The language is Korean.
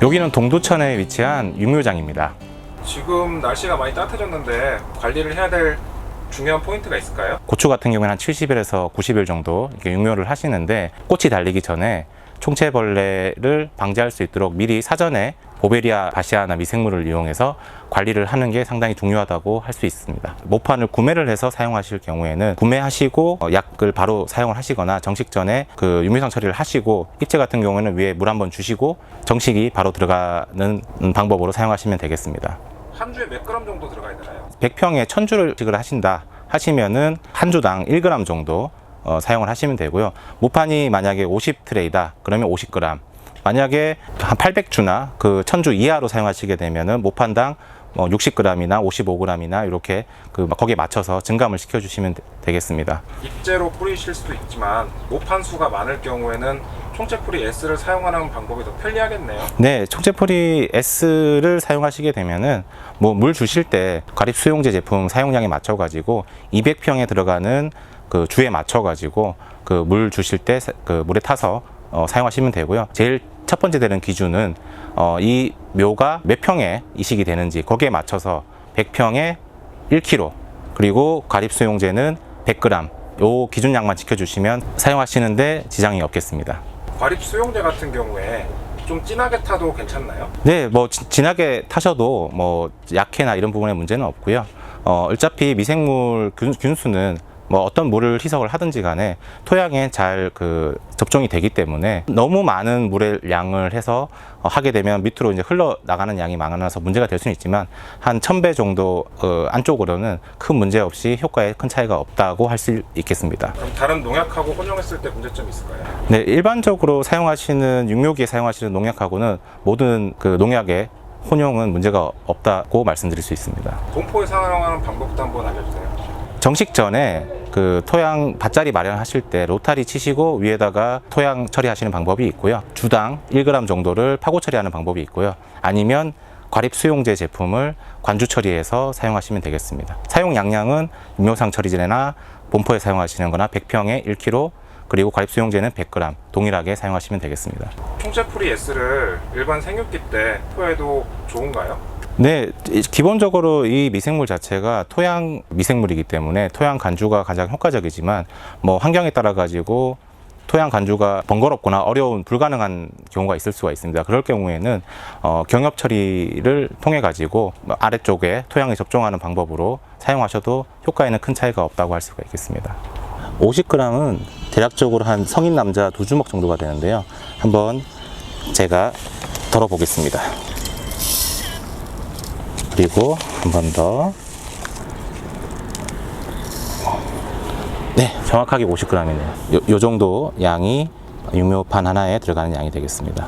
여기는 동두천에 위치한 육묘장입니다. 지금 날씨가 많이 따뜻해졌는데 관리를 해야 될 중요한 포인트가 있을까요? 고추 같은 경우에는 한 70일에서 90일 정도 이렇게 육묘를 하시는데 꽃이 달리기 전에 총체벌레를 방지할 수 있도록 미리 사전에 보베리아 바시아나 미생물을 이용해서 관리를 하는 게 상당히 중요하다고 할 수 있습니다. 모판을 구매를 해서 사용하실 경우에는 구매하시고 어, 약을 바로 사용을 하시거나 정식 전에 그 유미상 처리를 하시고 입체 같은 경우에는 위에 물 한번 주시고 정식이 바로 들어가는 방법으로 사용하시면 되겠습니다. 한 주에 몇 그램 정도 들어가야 되나요? 100평에 1000주를 식을 하신다 하시면은 한 주당 1g 정도 어, 사용을 하시면 되고요. 모판이 만약에 50트레이다 그러면 50g. 만약에 한 800주나 그 1000주 이하로 사용하시게 되면은 모판당 뭐 60g이나 55g이나 이렇게 그 거기에 맞춰서 증감을 시켜 주시면 되겠습니다. 입재로 뿌리실 수도 있지만 모판 수가 많을 경우에는 총체뿌리 S를 사용하는 방법이 더 편리하겠네요. 네, 총체풀이 S를 사용하시게 되면은 뭐 물 주실 때 가립 수용제 제품 사용량에 맞춰 가지고 200평에 들어가는 그 주에 맞춰 가지고 그 물 주실 때 그 물에 타서 어, 사용하시면 되고요. 제일 첫 번째 되는 기준은 어, 이 묘가 몇 평에 이식이 되는지 거기에 맞춰서 100평에 1kg 그리고 가립 수용제는 100g 요 기준량만 지켜주시면 사용하시는데 지장이 없겠습니다. 과립 수용제 같은 경우에 좀 진하게 타도 괜찮나요? 네, 뭐 지- 진하게 타셔도 뭐 약해나 이런 부분에 문제는 없고요. 어, 어차피 미생물 균, 균수는 뭐 어떤 물을 희석을 하든지 간에 토양에 잘 그 접종이 되기 때문에 너무 많은 물의 양을 해서 어, 하게 되면 밑으로 이제 흘러 나가는 양이 많아서 문제가 될 수는 있지만 한 1000배 정도 어, 안쪽으로는 큰 문제 없이 효과에 큰 차이가 없다고 할 수 있겠습니다. 그럼 다른 농약하고 혼용했을 때 문제점이 있을까요? 네, 일반적으로 사용하시는 육묘기에 사용하시는 농약하고는 모든 그 농약의 혼용은 문제가 없다고 말씀드릴 수 있습니다. 공포에 사용하는 방법도 한번 알려주세요. 정식 전에 그 토양 밭자리 마련하실 때 로타리 치시고 위에다가 토양 처리하시는 방법이 있고요. 주당 1g 정도를 파고 처리하는 방법이 있고요. 아니면 과립 수용제 제품을 관주 처리해서 사용하시면 되겠습니다. 사용 양량은 육묘상 처리제나 본포에 사용하시는 거나 100평에 1kg 그리고 과립 수용제는 100g 동일하게 사용하시면 되겠습니다. 총체뿌리 S를 일반 생육기 때 포에도 좋은가요? 네, 이- 기본적으로 이 미생물 자체가 토양 미생물이기 때문에 토양 간주가 가장 효과적이지만 뭐 환경에 따라 가지고 토양 간주가 번거롭거나 어려운 불가능한 경우가 있을 수가 있습니다. 그럴 경우에는 어, 경협 처리를 통해 가지고 뭐 아래쪽에 토양에 접종하는 방법으로 사용하셔도 효과에는 큰 차이가 없다고 할 수가 있겠습니다. 50g은 대략적으로 한 성인 남자 두 주먹 정도가 되는데요. 한번 제가 덜어 보겠습니다. 그리고 한 번 더. 네, 정확하게 50g이네요. 요, 요 정도 양이 육묘판 하나에 들어가는 양이 되겠습니다.